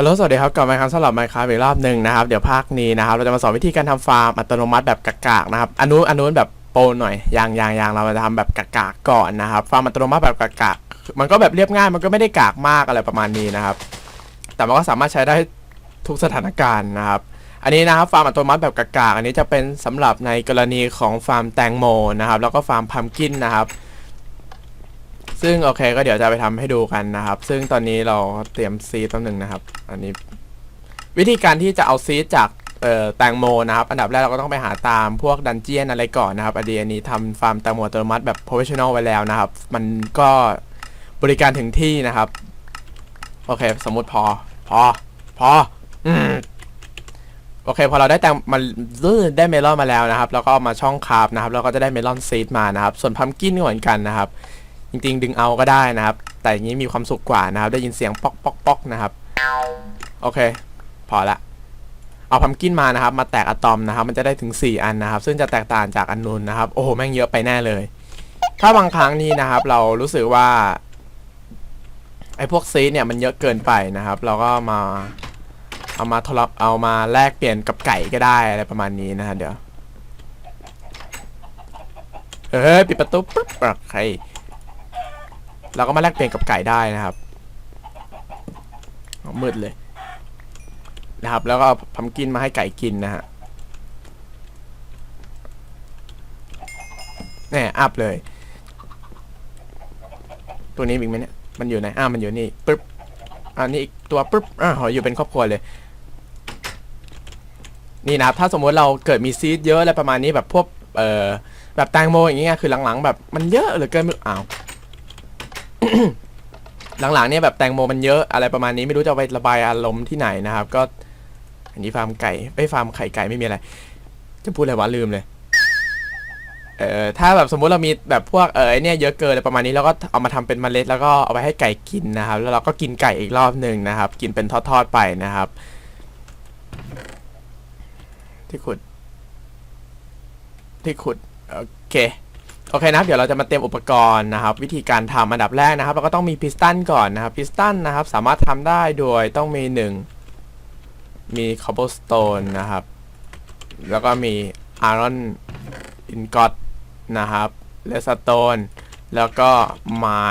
ฮัลโหลสวัสดีครับกลับมาครับสำหรับ Minecraft อีกรอบหนึ่งนะครับ เดี๋ยวภาคนี้นะครับ เราจะมาสอนวิธีการทำฟาร์มอัตโนมัติแบบกากๆนะครับอันนู้นอันนู้นแบบโปรหน่อยยางยางยางเราจะทำแบบกากๆก่อนนะครับ ฟาร์มอัตโนมัติแบบกากๆมันก็แบบเรียบง่ายมันก็ไม่ได้กากมากอะไรประมาณนี้นะครับ แต่มันก็สามารถใช้ได้ทุกสถานการณ์นะครับ อันนี้นะครับฟาร์มอัตโนมัติแบบกากๆอันนี้จะเป็นสำหรับในกรณีของฟาร์มแตงโมนะครับแล้วก็ฟาร์มพัมกินนะครับ ซึ่งโอเคก็เดี๋ยวจะไปทำให้ดูกันนะครับ ซึ่งตอนนี้เราเตรียมซีดแป๊บหนึงนะครับ อันนี้ วิธีการที่จะเอาซีดจากแตงโมนะครับ อันดับแรกเราก็ต้องไปหาตามพวกดันเจียนอะไรก่อนนะครับอันนี้อันนี้ทำฟาร์มแตงโมอัตโนมัติแบบโปรเฟชชั่นอลไว้แล้วนะครับ มันก็บริการถึงที่นะครับ โอเค สมมติพอ พอ พออืมโอเค พอเราได้แตงมันได้เมลอนมาแล้วนะครับ แล้วก็มาช่องคาร์บนะครับ แล้วก็จะได้เมลอนซีดมานะครับ ส่วนพัมกินก็เหมือนกันนะครับ จริงๆ ดึงเอาก็ได้นะครับ แต่อย่างนี้มีความสุขกว่านะครับ ได้ยินเสียงป๊อกป๊อกป๊อกนะครับ โอเค พอละ เอาพัมกินมานะครับ มาแตกอะตอมนะครับ มันจะได้ถึง 4 อันนะครับ ซึ่งจะแตกต่างจากอันนูนนะครับ โอ้โห แม่งเยอะไปแน่เลย ถ้าบางครั้งนี้นะครับ เรารู้สึกว่า ไอ้พวกซีเนี่ยมันเยอะเกินไปนะครับ เราก็มา เอามาทดลองเอามาแลกเปลี่ยนกับไก่ก็ได้อะไรประมาณนี้นะฮะเดี๋ยวเฮ้ยปิดประตูปุ๊บโอเค เราก็มาแลกเปลี่ยนกับไก่ได้นะครับมืดเลยนะครับ แล้วก็พัมกินมาให้ไก่กินนะฮะแน่อัพเลย ตัวนี้มีไหมเนี่ยมันอยู่ไหนอ้ามันอยู่นี่ปึ๊บอันนี้อีกตัวปึ๊บอ่าหอยู่เป็นครอบครัวเลย นี่นะครับ ถ้าสมมติเราเกิดมีซีดเยอะอะไรประมาณนี้แบบพวกเอ่อแบบแตงโมอย่างเงี้ยคือหลังๆ แบบมันเยอะเหลือเกินอ้าว หลังๆเนี่ยแบบแตงโมมันเยอะอะไรประมาณนี้ไม่รู้จะไประบายอารมณ์ที่ไหนนะครับ ก็ อันนี้ฟาร์มไก่ไม่ฟาร์มไข่ไก่ไม่มีอะไร จะพูดอะไรวะลืมเลยเอ่อถ้าแบบสมมุติเรามีแบบพวกเออไอเนี่ยเยอะเกินอะไรประมาณนี้เราก็เอามาทำเป็นเมล็ดแล้วก็เอาไปให้ไก่กินนะครับ แล้วเราก็กินไก่อีกรอบหนึ่งนะครับ กินเป็นทอดๆไปนะครับ ที่ขุด ที่ขุดโอเค โอเคนะครับเดี๋ยวเราจะมาเตรียมอุปกรณ์นะครับ วิธีการทำอันดับแรกนะครับ เราก็ต้องมีพิสตันก่อนนะครับพิสตันนะครับ สามารถทำได้โดยต้องมีหนึ่งมีคอบ b สโตนนะครับ แล้วก็มีอารอนอินกอตนะครับเลสโตนแล้วก็ไม้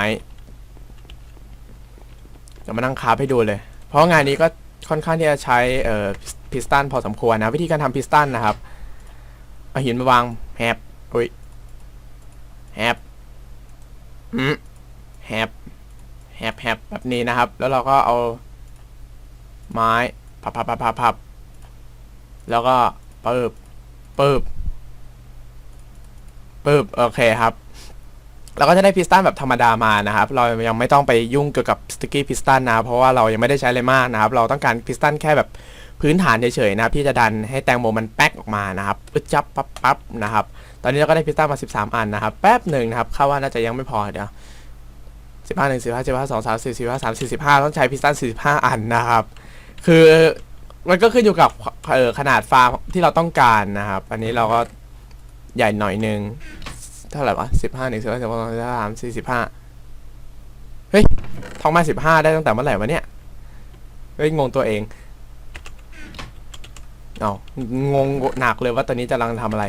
จะมานั่งคาบให้ดูเลย เพราะงานนี้ก็ค่อนข้างที่จะใช้เอ่อพิสตันพอสมควรนะ วิธีการทำพิสตันนะครับ เอาหินมาวางแฮบอุ้ย แฮปอืมแฮปแฮปแฮปแบบนี้นะครับ แล้วเราก็เอา ไม้พับพับพับพับพับแล้วก็ปึ๊บปึ๊บปึ๊บโอเคครับเราก็จะได้พิสตันแบบธรรมดามานะครับ เรายังไม่ต้องไปยุ่งเกี่ยวกับสติกกี้พิสตันนะเพราะว่าเรายังไม่ได้ใช้อะไรมากนะครับ เราต้องการพิสตันแค่แบบพื้นฐานเฉยๆนะครับที่จะดันให้แตงโมมันแป๊กออกมานะครับปึ๊บจับปั๊บปั๊บนะครับ ตอนนี้เราก็ได้พิซซ่ามา 13 อันนะครับ แป๊บหนึ่งนะครับคาดว่าน่าจะยังไม่พอเดี๋ยวสิบห้าหนึ่งสิบห้าสิบห้าสองสามสี่สิบห้าสามสี่สิบห้าต้องใช้พิซซ่าสี่สิบห้าอันนะครับ คือมันก็ขึ้นอยู่กับขนาดฟาร์มที่เราต้องการนะครับ อันนี้เราก็ใหญ่หน่อยหนึงเท่าไหร่วะสิบห้าหนึ่งสิบห้าสิบสองสิบสามสี่สิบห้าเฮ้ยทองมาสิบห้าได้ตั้งแต่เมื่อไหร่วะเนี่ยเฮ้ยงงตัวเองเอางงหนักเลยว่าตอนนี้จะกำลังทำอะไร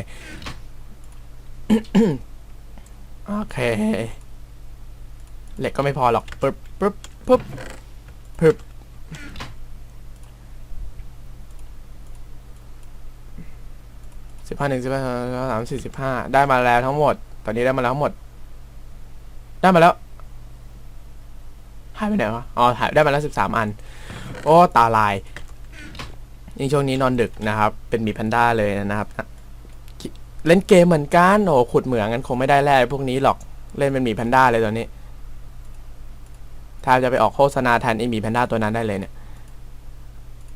โอเค เหล็กก็ไม่พอหรอกปึ๊บปึ๊บปึ๊บปึ๊บสิบห้าหนึ่งสิบห้าสามสี่สิบห้าได้มาแล้วทั้งหมด ตอนนี้ได้มาแล้วทั้งหมด ได้มาแล้วหายไปไหนวะอ๋อหายได้มาแล้วสิบสามอัน โอ้ ตาลายยิ่งช่วงนี้นอนดึกนะครับ เป็นมีแพนด้าเลยนะครับ เล่นเกมเหมือนกันโอ้ขุดเหมืองกันคงไม่ได้แร่พวกนี้หรอกเล่นเป็นหมีแพนด้าเลยตอนนี้ถ้าจะไปออกโฆษณาแทนไอหมีแพนด้าตัวนั้นได้เลยเนี่ย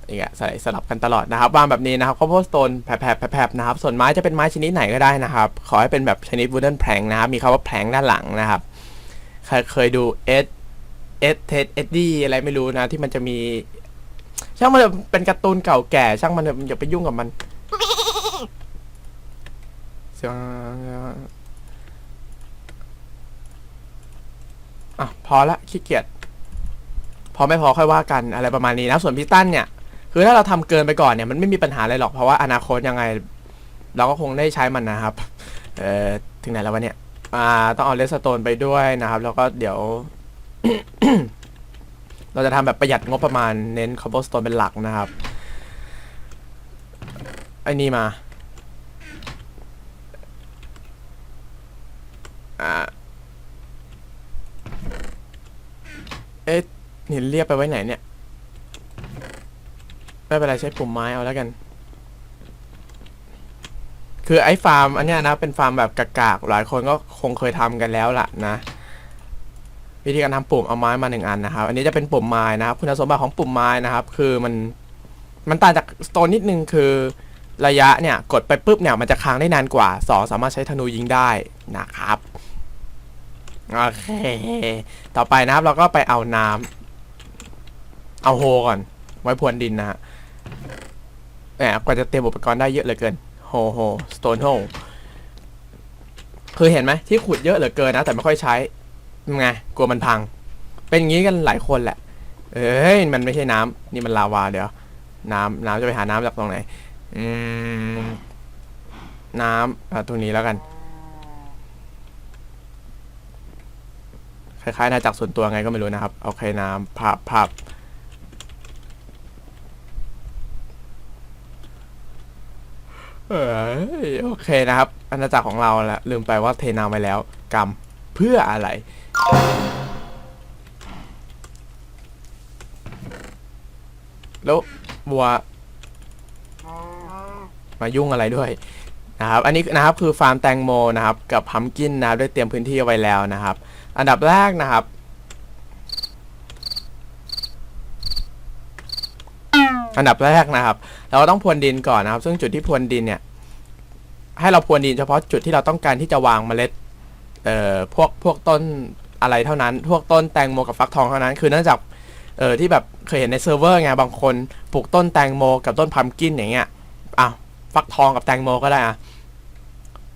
อีกอะสลับสลับกันตลอดนะครับวางแบบนี้นะครับข้าวโพดสโตนแผลบแผลบนะครับส่วนไม้จะเป็นไม้ชนิดไหนก็ได้นะครับ ขอให้เป็นแบบชนิดวูดเดิลแพลงนะครับ มีคำว่าแพลงด้านหลังนะครับใครเคยดูเอสเอสเทสเอสดีอะไรไม่รู้นะที่มันจะมี ช่างมันเป็นการ์ตูนเก่าแก่ ช่างมันเถอะอย่าไปยุ่งกับมัน เสียงอะพอละขี้เกียจพอไม่พอค่อยว่ากันอะไรประมาณนี้นะส่วนพิสตันเนี่ย คือถ้าเราทำเกินไปก่อนเนี่ยมันไม่มีปัญหาอะไรหรอกเพราะว่าอนาคตยังไง เราก็คงได้ใช้มันนะครับเอ่อถึงไหนแล้ววะเนี่ยอ่าต้องเอาเลสโตนไปด้วยนะครับ แล้วก็เดี๋ยว เราจะทำแบบประหยัดงบประมาณเน้นคอ b บ e s t o n e เป็นหลักนะครับไอ้นี่มา อ่าเอ๊ะหินเรียบไปไว้ไหนเนี่ย ไม่เป็นไรใช้ปุ่มไม้เอาแล้วกัน คือไอ้ฟาร์มอันเนี้ยนะ เป็นฟาร์มแบบกากๆหลายคนก็คงเคยทำกันแล้วล่ะนะ วิธีการทำปุ่มเอาไม้มาหนึ่งอันนะครับ อันนี้จะเป็นปุ่มไม้นะครับคุณสมบัติของปุ่มไม้นะครับ คือมันมันต่างจากสโตนนิดนึงคือระยะเนี่ย กดไปปุ๊บเนี่ยมันจะค้างได้นานกว่าสองสามารถใช้ธนูยิงได้นะครับ โอเค ต่อไปนะครับเราก็ไปเอาน้ำเอาโฮก่อน ไว้พรวนดินนะฮะแหมกว่าจะเตรียมอุปกรณ์ได้เยอะเหลือเกิน โฮโฮสโตนโฮคือเห็นไหมที่ขุดเยอะเหลือเกินนะ แต่ไม่ค่อยใช้ไงกลัวมันพัง เป็นอย่างนี้กันหลายคนแหละ เอ้ยมันไม่ใช่น้ำนี่มันลาวาเดี๋ยว น้ำน้ำจะไปหาน้ำจากตรงไหน อืม น้ำอะตรงนี้แล้วกัน คล้ายๆนาจากส่วนตัวไงก็ไม่รู้นะครับโอเคน้ำพับพับเอยโอเคนะครับ อาณาจักรของเราละลืมไปว่าเทน้ำไว้แล้ว กรรมเพื่ออะไร แล้วบัว มายุ่งอะไรด้วย นะครับอันนี้นะครับคือฟาร์มแตงโมนะครับกับพัมกินนะครับได้เตรียมพื้นที่เอาไว้แล้วนะครับ อันดับแรกนะครับอันดับแรกนะครับ เราก็ต้องพรวนดินก่อนนะครับ ซึ่งจุดที่พรวนดินเนี่ย ให้เราพรวนดินเฉพาะจุดที่เราต้องการที่จะวางเมล็ดเอ่อพวกพวกต้นอะไรเท่านั้น พวกต้นแตงโมกับฟักทองเท่านั้น คือเนื่องจากเออที่แบบเคยเห็นในเซิร์ฟเวอร์ไงบางคนปลูกต้นแตงโมกับต้นพัมกินอย่างเงี้ยอะ ฟักทองกับแตงโมก็ได้อะ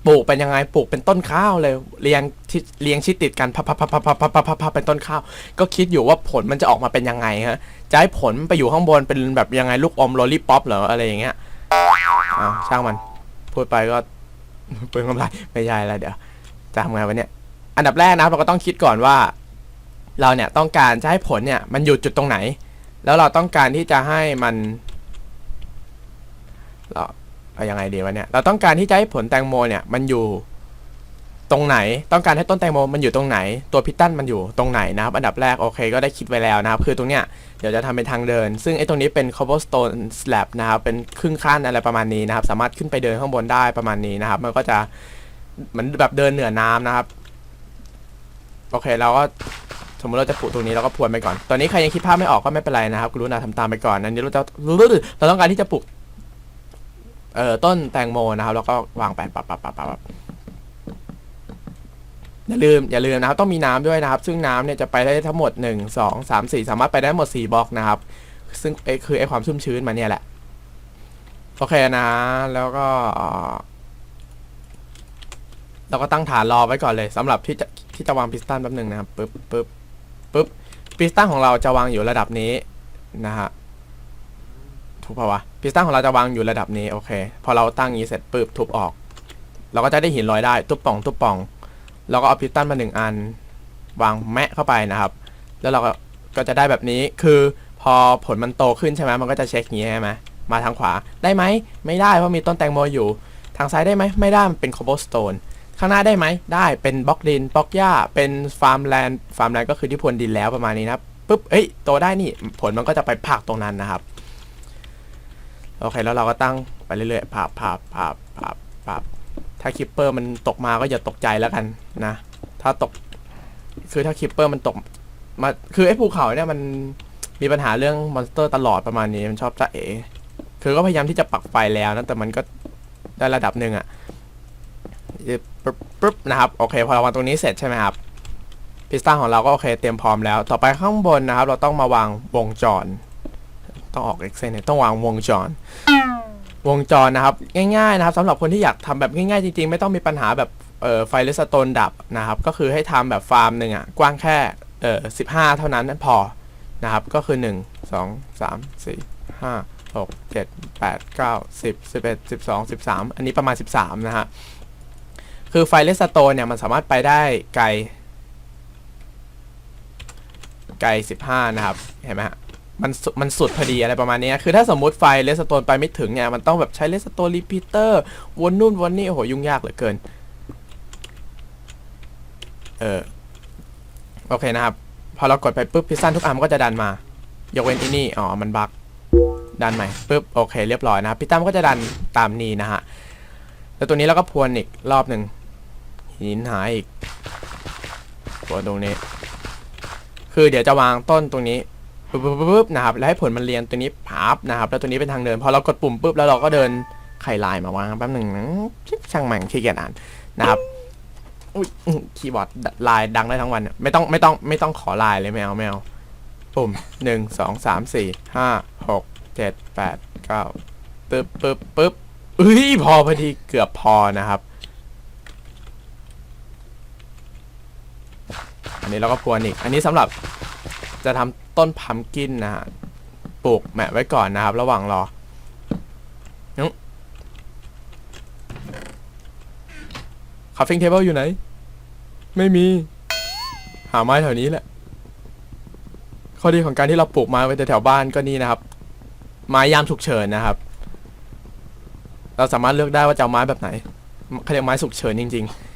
ปลูกเป็นยังไงปลูกเป็นต้นข้าวเลยเรียงทิศเรียงชิดติดกันพับพับพับพับพับพับพับพับเป็นต้นข้าว ก็คิดอยู่ว่าผลมันจะออกมาเป็นยังไงฮะจะให้ผลไปอยู่ข้างบนเป็นแบบยังไงลูกอมโรลลี่ป๊อปเหรออะไรอย่างเงี้ยอ้าวช่างมัน พูดไปก็เปลืองกำไรไม่ใช่แล้วเดี๋ยวจะทำไงวะเนี่ยอันดับแรกนะเราก็ต้องคิดก่อนว่า เราเนี่ยต้องการจะให้ผลเนี่ยมันอยู่จุดตรงไหน แล้วเราต้องการที่จะให้มัน เอายังไงดีวะเนี่ย เราต้องการที่จะให้ผลแตงโมเนี่ยมันอยู่ตรงไหน ต้องการให้ต้นแตงโมมันอยู่ตรงไหน ตัวพิตันมันอยู่ตรงไหนนะครับ อันดับแรกโอเคก็ได้คิดไว้แล้วนะครับ คือตรงเนี้ยเดี๋ยวจะทำเป็นทางเดิน ซึ่งไอ้ตรงนี้เป็น cobblestone slab นะครับ เป็นครึ่งขั้นอะไรประมาณนี้นะครับ สามารถขึ้นไปเดินข้างบนได้ประมาณนี้นะครับ มันก็จะเหมือนแบบเดินเหนือน้ำนะครับ โอเคเราก็สมมติเราจะปลูกตรงนี้เราก็พวนไปก่อน ตอนนี้ใครยังคิดภาพไม่ออกก็ไม่เป็นไรนะครับกรุณาทำตามไปก่อน อันนี้เราจะเราต้องการที่จะปลูก เอ่อต้นแตงโมนะครับ แล้วก็วางไปปับปับปับปับปอย่าลืมอย่าลืมนะครับต้องมีน้ำด้วยนะครับ ซึ่งน้ำเนี่ยจะไปได้ทั้งหมด 1 2 3 4 สามารถไปได้หมด 4บล็อกนะครับ ซึ่งไอ้คือไอ้ความชุ่มชื้นมาเนี่ยแหละโอเคนะ แล้วก็เราก็ตั้งฐานรอไว้ก่อนเลยสำหรับที่จะที่จะวางพิสตันแป๊บหนึ่งนะครับปึ๊บปึ๊บปึ๊บพิสตันของเราจะวางอยู่ระดับนี้นะฮะ ถูกป่าวะพิสตันของเราจะวางอยู่ระดับนี้โอเค พอเราตั้งนี้เสร็จปึ๊บทุบออก เราก็จะได้หินลอยได้ทุบป่องทุบป่องเราก็เอาพิสตันมาหนึ่งอัน วางแมะเข้าไปนะครับ แล้วเราก็ก็จะได้แบบนี้คือพอผลมันโตขึ้นใช่ไหมมันก็จะเช็คอย่างนี้ใช่ไหมมาทางขวาได้ไหมไม่ได้เพราะมีต้นแตงโมอยู่ ทางซ้ายได้ไหมไม่ได้มันเป็น cobblestone ข้างหน้าได้ไหมได้เป็นบล็อกดินบล็อกหญ้าเป็นฟาร์มแลนด์ฟาร์มแลนด์ก็คือที่พรวนดินแล้วประมาณนี้นะปุ๊บเอ้ยโตได้นี่ผลมันก็จะไปผักตรงนั้นนะครับ โอเคแล้วเราก็ตั้งไปเรื่อยๆผับผับผับผับผับถ้าคิปเปอร์มันตกมาก็อย่าตกใจแล้วกันนะ ถ้าตก คือถ้าคิปเปอร์มันตกมาคือไอ้ภูเขาเนี่ยมันมีปัญหาเรื่องมอนสเตอร์ตลอดประมาณนี้มันชอบจะเอคือก็พยายามที่จะปักไฟแล้วนะแต่มันก็ได้ระดับหนึ่งอะปึ๊บนะครับโอเค พอเราวางตรงนี้เสร็จใช่ไหมครับพิสต้าของเราก็โอเคเตรียมพร้อมแล้ว ต่อไปข้างบนนะครับ เราต้องมาวางวงจร ต้องออกเอ็กเซนเนี่ยต้องวางวงจร วงจรนะครับ ง่ายๆนะครับสำหรับคนที่อยากทำแบบง่ายๆจริงๆ ไม่ต้องมีปัญหาแบบเอ่อไฟเลสโตนดับนะครับ ก็คือให้ทำแบบฟาร์มหนึ่งอะ กว้างแค่เอ่อสิบห้าเท่านั้นพอนะครับ ก็คือ1 2 3 4 5 6 7 8 9 10 11 12 13อันนี้ประมาณ13นะฮะคือไฟเลสโตนเนี่ยมันสามารถไปได้ไกลไกล 15 นะครับ เห็นไหมฮะ มันสุดมันสุดพอดีอะไรประมาณนี้คือถ้าสมมติไฟเลสโตนไปไม่ถึงเนี่ย มันต้องแบบใช้เลสโตนรีพีเตอร์วนนู่นวนนี่ โอ้โห ยุ่งยากเหลือเกิน เออ โอเคนะครับ พอเรากดไปปุ๊บพิซซ่าทุกอันมันก็จะดันมา ยกเว้นอีนี่ อ๋อ มันบั๊กดันใหม่ปุ๊บ โอเค เรียบร้อยนะครับพิซซันก็จะดันตามนี้นะฮะ แล้วตัวนี้เราก็พวนอีกรอบหนึ่งหินหายอีกพวนตรงนี้ คือเดี๋ยวจะวางต้นตรงนี้ ปุ๊บปุ๊บปุ๊บนะครับแล้วให้ผลมันเรียงตัวนี้พับนะครับแล้วตัวนี้เป็นทางเดินพอเรากดปุ่มปุ๊บแล้วเราก็เดินไขลายมาวางแป๊บหนึ่งนะช่างแม่งขี้เกียจอ่านนะครับอุ้ยคีย์บอร์ดลายดังได้ทั้งวันไม่ต้องไม่ต้องไม่ต้องขอลายเลยไม่เอาไม่เอาปุ่มหนึ่งสองสามสี่ห้าหกเจ็ดแปดเก้าปึ๊บปึ๊บปึ๊บเอ้ยพอพอดีเกือบพอนะครับอันนี้เราก็พวนอีก อันนี้สำหรับ จะทำต้นพัมกินนะฮะปลูกแมะไว้ก่อนนะครับ ระหว่างรอคัฟฟิงเทเบิลอยู่ไหน ไม่มี หาไม้แถวนี้แหละ ข้อดีของการที่เราปลูกไม้ไว้แถวบ้านก็นี่นะครับ ไม้ยามฉุกเฉินนะครับ เราสามารถเลือกได้ว่าจะเอาไม้แบบไหนเขาเรียกไม้ฉุกเฉินจริง ๆ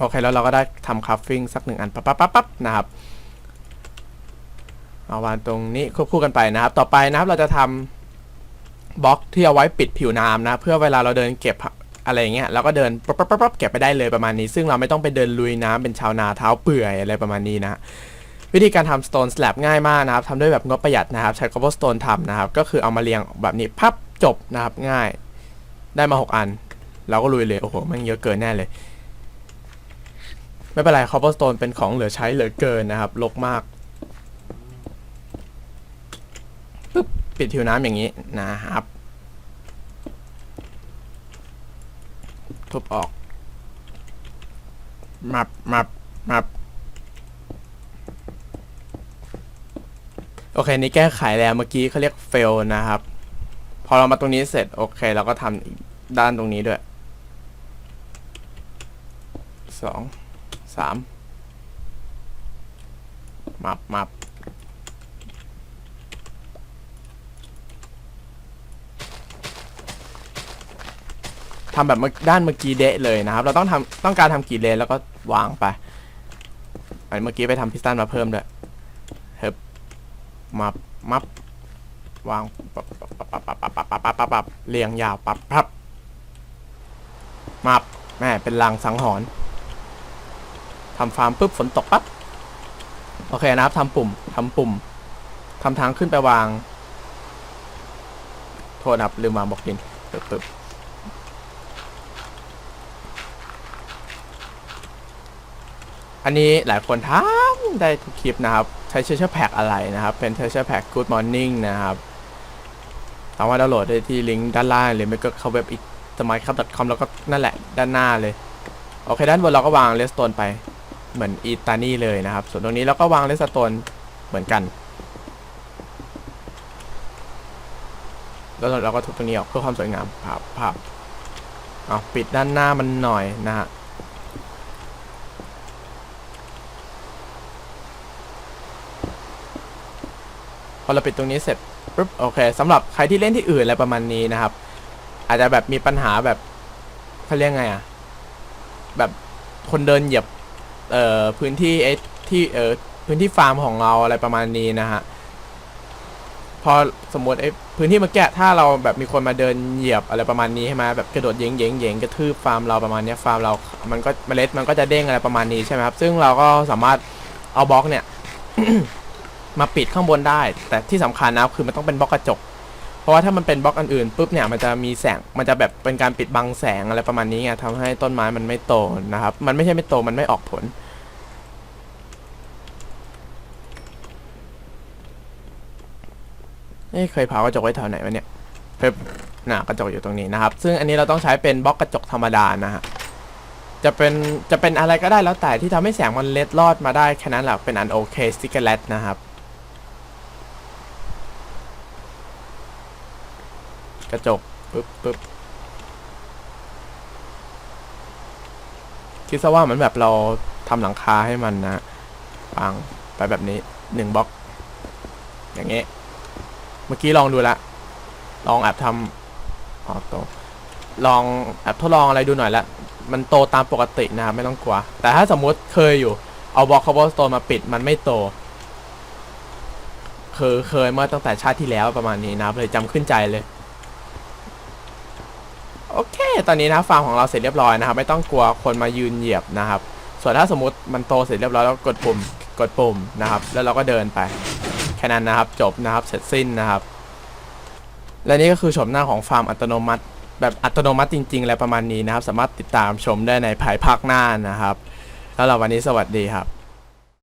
โอเคแล้วเราก็ได้ทำคัฟฟิ้งสักหนึ่งอันปั๊บปั๊บปั๊บปั๊บนะครับเอาวางตรงนี้ควบคู่กันไปนะครับ ต่อไปนะครับเราจะทำบล็อกที่เอาไว้ปิดผิวน้ำนะ เพื่อเวลาเราเดินเก็บอะไรเงี้ยเราก็เดินปั๊บปั๊บปั๊บปั๊บเก็บไปได้เลยประมาณนี้ ซึ่งเราไม่ต้องไปเดินลุยน้ำเป็นชาวนาเท้าเปื่อยอะไรประมาณนี้นะวิธีการทำ stone slab ง่ายมากนะครับทำด้วยแบบงบประหยัดนะครับ ใช้ cobblestone ทำนะครับ ก็คือเอามาเรียงแบบนี้พับจบนะครับง่าย ได้มา 6 อัน เราก็ลุยเลย โอ้โห มันเยอะเกินแน่เลย ไม่เป็นไร cobblestone เป็นของเหลือใช้เหลือเกินนะครับลกมากปิดผิวน้ำอย่างนี้นะครับ ทุบออก มับมับมับโอเค นี่แก้ไขแล้วเมื่อกี้เขาเรียก fail นะครับ พอเรามาตรงนี้เสร็จ โอเค เราก็ทำด้านตรงนี้ด้วยสอง สามมับมับทำแบบด้านเมื่อกี้เดะเลยนะครับ เราต้องทำต้องการทำกี่เลนแล้วก็วางไป อันเมื่อกี้ไปทำพิสตันมาเพิ่มด้วยเฮ้บมับมับวางปับปับปับปับปับปับปับปับปับปับเรียงยาวปับปับมับแม่เป็นลังสังหรณ์ ทำฟาร์มปุ๊บฝนตกปั๊บโอเคนะครับทำปุ่มทำปุ่มทำทางขึ้นไปวาง โทษนะครับลืมวางบล็อกดินปึ๊บปึ๊บอันนี้หลายคนถามได้ทุกคลิปนะครับ ใช้เช s ร์แพ็กอะไรนะครับ เป็นเช s ร์แพ็ก Good Morning นะครับสามารถดาวน์โหลดได้ที่ลิงก์ด้านล่างหรือไม่ก็เข้าเว็บอีกสมัยครับ .com แล้วก็นั่นแหละด้านหน้าเลย โอเค ด้านบนเราก็วางเลสโตนไป เหมือนอีตานี่เลยนะครับ ส่วนตรงนี้เราก็วางเลสโตนเหมือนกันแล้วเราก็ทุบตรงนี้ออกเพื่อความสวยงามภาพภาพเอาปิดด้านหน้ามันหน่อยนะฮะพอเราปิดตรงนี้เสร็จปุ๊บโอเคสำหรับใครที่เล่นที่อื่นอะไรประมาณนี้นะครับ อาจจะแบบมีปัญหาแบบเขาเรียกไงอะแบบคนเดินเหยียบ เอ่อพื้นที่ไอ้ที่เอ่อพื้นที่ฟาร์มของเราอะไรประมาณนี้นะฮะพอสมมติไอ้พื้นที่มื่อกี้ถ้าเราแบบมีคนมาเดินเหยียบอะไรประมาณนี้ใช่ไหมแบบกระโดดเย้งเย้งเย้งกระทืบฟาร์มเราประมาณนี้ฟาร์มเรามันก็เมล็ดมันก็จะเด้งอะไรประมาณนี้ใช่ไหมครับซึ่งเราก็สามารถเอาบล็อกเนี่ย มาปิดข้างบนได้ แต่ที่สำคัญนะคือมันต้องเป็นบล็อกกระจก เพราะว่าถ้ามันเป็นบล็อกอันอื่นปุ๊บเนี่ยมันจะมีแสงมันจะแบบเป็นการปิดบังแสงอะไรประมาณนี้ไงทำให้ต้นไม้มันไม่โตนะครับ มันไม่ใช่ไม่โตมันไม่ออกผลโเอ้ยเคยเผากระจกไว้แถวไหนวะเนี่ยเพิ่มน่ะกระจกอยู่ตรงนี้นะครับ ซึ่งอันนี้เราต้องใช้เป็นบล็อกกระจกธรรมดานะฮะจะเป็นจะเป็นอะไรก็ได้แล้วแต่ที่ทำให้แสงมันเล็ดลอดมาได้แค่นั้นแหละเป็นอันโอเคสติกเกอร์เลตนะครับ กระจกปึ๊บปึ๊บคิดซะว่ามือนแบบเราทำหลังคาให้มันนะปังไปแบบนี้หนึ่งบล็อก อย่างเงี้ยเมื่อกี้ลองดูละ ลองแอบทำอ๋อโตลองแอบทดลองอะไรดูหน่อยละ มันโตตามปกตินะครับไม่ต้องกลัว แต่ถ้าสมมติเคยอยู่ เอาบล็อกคาร์บอนสโตนมาปิดมันไม่โตเคยเคยเมื่อตั้งแต่ชาติที่แล้วประมาณนี้นะครับเลยจำขึ้นใจเลย โอเค ตอนนี้นะฟาร์มของเราเสร็จเรียบร้อยนะครับ ไม่ต้องกลัวคนมายืนเหยียบนะครับ ส่วนถ้าสมมติมันโตเสร็จเรียบร้อยแล้วกดปุ่มกดปุ่มนะครับ แล้วเราก็เดินไป แค่นั้นนะครับ จบนะครับ เสร็จสิ้นนะครับ และนี่ก็คือชมหน้าของฟาร์มอัตโนมัติ แบบอัตโนมัติจริงๆอะไรประมาณนี้นะครับ สามารถติดตามชมได้ในภายภาคหน้านะครับ แล้วเราวันนี้สวัสดีครับ